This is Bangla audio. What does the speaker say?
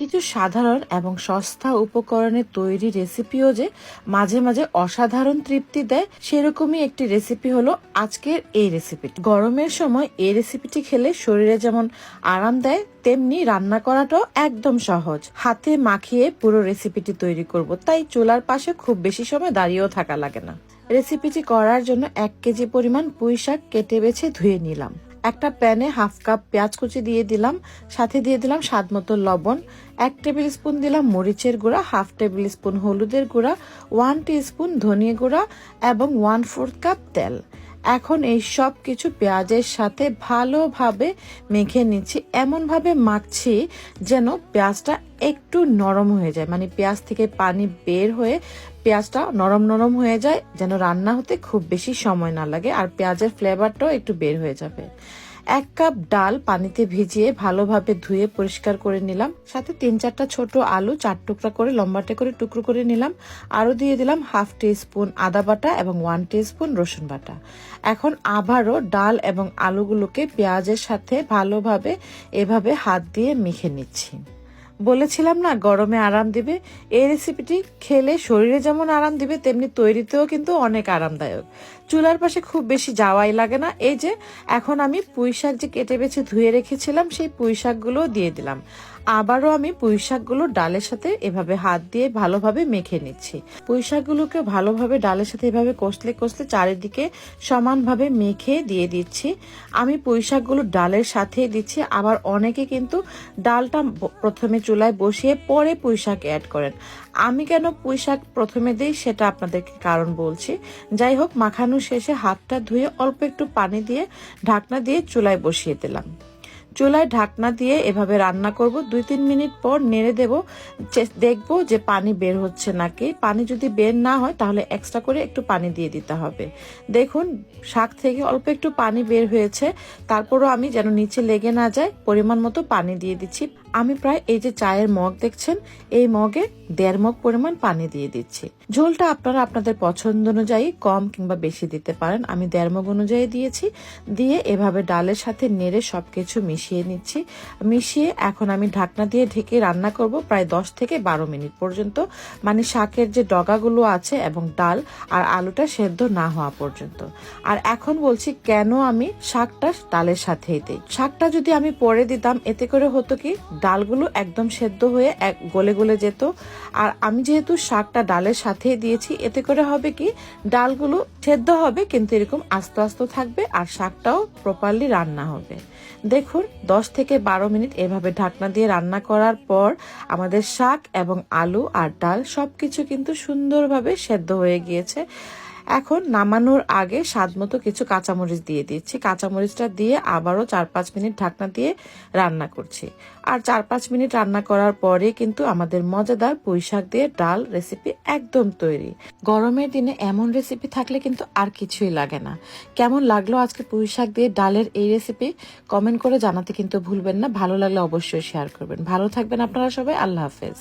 কিছু সাধারণ এবং সস্তা উপকরণে তৈরি রেসিপিও যে মাঝে মাঝে অসাধারণ তৃপ্তি দেয়, সেরকমই একটি রেসিপি হলো আজকের এই রেসিপিটি গরমের সময় এই রেসিপিটি খেলে শরীরে যেমন আরাম দেয়, তেমনি রান্না করাটাও একদম সহজ। হাতে মাখিয়ে পুরো রেসিপিটি তৈরি করব, তাই চুলার পাশে খুব বেশি সময় দাঁড়িয়েও থাকা লাগে না। রেসিপিটি করার জন্য এক কেজি পরিমাণ পুঁই শাক কেটে বেছে ধুয়ে নিলাম। একটা প্যানে হাফ কাপ পেঁয়াজ কুচি দিয়ে দিলাম, সাথে দিয়ে দিলাম স্বাদ মতো লবণ, এক টেবিল স্পুন দিলাম মরিচের গুঁড়া, হাফ টেবিল স্পুন হলুদের গুঁড়া, ওয়ান স্পুন ধনিয়া গুঁড়া এবং ওয়ান ফোর্থ কাপ তেল। এখন এই সব কিছু পেঁয়াজের সাথে ভালোভাবে মেখে নিচ্ছি। এমনভাবে মাখছি যেন পেঁয়াজটা একটু নরম হয়ে যায়। মানে পেঁয়াজ থেকে পানি বের হয়ে পেঁয়াজটা নরম নরম হয়ে যায়, যেন রান্না হতে খুব বেশি সময় না লাগে আর পেঁয়াজের ফ্লেভারটাও একটু বের হয়ে যাবে। এক কাপ ডাল পানিতে ভিজিয়ে ভালোভাবে ধুয়ে পরিষ্কার করে নিলাম। সাথে তিন চারটা ছোট আলু, চার টুকরা করে লম্বাটে করে টুকরো করে নিলাম। আরও দিয়ে দিলাম হাফ টি স্পুন আদা বাটা এবং ওয়ান টি স্পুন রসুন বাটা। এখন আবারও ডাল এবং আলুগুলোকে পেঁয়াজের সাথে ভালোভাবে এভাবে হাত দিয়ে মেখে নিচ্ছি। বলেছিলাম না, গরমে আরাম দিবে। এই রেসিপিটি খেলে শরীরে যেমন আরাম দিবে, তেমনি তৈরিতেও কিন্তু অনেক আরামদায়ক। চুলার পাশে খুব বেশি যাওয়াই লাগে না। এই যে, এখন আমি পুঁই শাক যে কেটে বেছে ধুয়ে রেখেছিলাম, সেই পুঁই শাকগুলোও দিয়ে দিলাম। আবারও আমি পুঁই শাকগুলো ডালের সাথে এভাবে হাত দিয়ে ভালোভাবে মেখে নিচ্ছি। পুঁই শাকগুলোকে ভালোভাবে ডালের সাথে এভাবে কষলে কষলে চারিদিকে সমানভাবে মেখে দিয়ে দিচ্ছি। আমি পুঁই শাকগুলো ডালের সাথেই দিচ্ছি। আবার অনেকে কিন্তু ডালটা প্রথমে চুলায় বসিয়ে পরে পুঁই শাক অ্যাড করেন। আমি কেন পুঁই শাক প্রথমে দিই সেটা আপনাদেরকে কারণ বলছি। যাই হোক, মাখানো শেষে হাতটা ধুয়ে অল্প একটু পানি দিয়ে ঢাকনা দিয়ে চুলায় বসিয়ে দিলাম। চুলায় ঢাকনা দিয়ে এভাবে রান্না করব। দুই তিন মিনিট পর নেড়ে দেব। দেখব যে পানি বের হচ্ছে নাকি। পানি যদি বের না হয় তাহলে এক্সট্রা করে একটু পানি দিয়ে দিতে হবে। দেখুন, শাক থেকে অল্প একটু পানি বের হয়েছে। তারপরও আমি যেন নিচে লেগে না যায় পরিমাণ মতো পানি দিয়ে দিচ্ছি। আমি প্রায় এই যে চায়ের মগ দেখছেন, এই মগে দেড় মগ পরিমাণ পানি দিয়ে দিচ্ছি। ঝোলটা আপনারা আপনাদের পছন্দ অনুযায়ী কম কিংবা বেশি দিতে পারেন। আমি দেড় মগ অনুযায়ী দিয়েছি। দিয়ে এভাবে ডালের সাথে নেড়ে সবকিছু মিশিয়ে নিচ্ছি। মিশিয়ে এখন আমি ঢাকনা দিয়ে ঢেকে রান্না করব প্রায় দশ থেকে বারো মিনিট পর্যন্ত। মানে শাকের যে ডগাগুলো আছে এবং ডাল আর আলুটা সেদ্ধ না হওয়া পর্যন্ত। আর এখন বলছি কেন আমি শাকটা ডালের সাথেই দিই? শাকটা যদি আমি পরে দিতাম, এতে করে হতো কি? ডালগুলো একদম সেদ্ধ হয়ে এক গলে গলে যেত। আর আমি যেহেতু শাকটা ডালের সাথেই দিয়েছি, এতে করে হবে কি, ডালগুলো সেদ্ধ হবে কিন্তু এরকম আস্তে আস্তে থাকবে আর শাকটাও প্রপারলি রান্না হবে। দেখুন, দশ থেকে বারো মিনিট এভাবে ঢাকনা দিয়ে রান্না করার পর আমাদের শাক এবং আলু আর ডাল সবকিছু কিন্তু সুন্দরভাবে সেদ্ধ হয়ে গিয়েছে। এখন নামানোর আগে স্বাদ মতো কিছু কাঁচামরিচ দিয়ে দিচ্ছি। কাঁচামরিচটা দিয়ে আবারও চার পাঁচ মিনিট ঢাকনা দিয়ে রান্না করছি। আর চার পাঁচ মিনিট রান্না করার পরে কিন্তু আমাদের মজাদার পুঁই শাক দিয়ে ডাল রেসিপি একদম তৈরি। গরমের দিনে এমন রেসিপি থাকলে কিন্তু আর কিছুই লাগে না। কেমন লাগল আজকে পুঁই শাক দিয়ে ডালের এই রেসিপি কমেন্ট করে জানাতে কিন্তু ভুলবেন না। ভালো লাগলে অবশ্যই শেয়ার করবেন। ভালো থাকবেন আপনারা সবাই। আল্লাহ হাফেজ।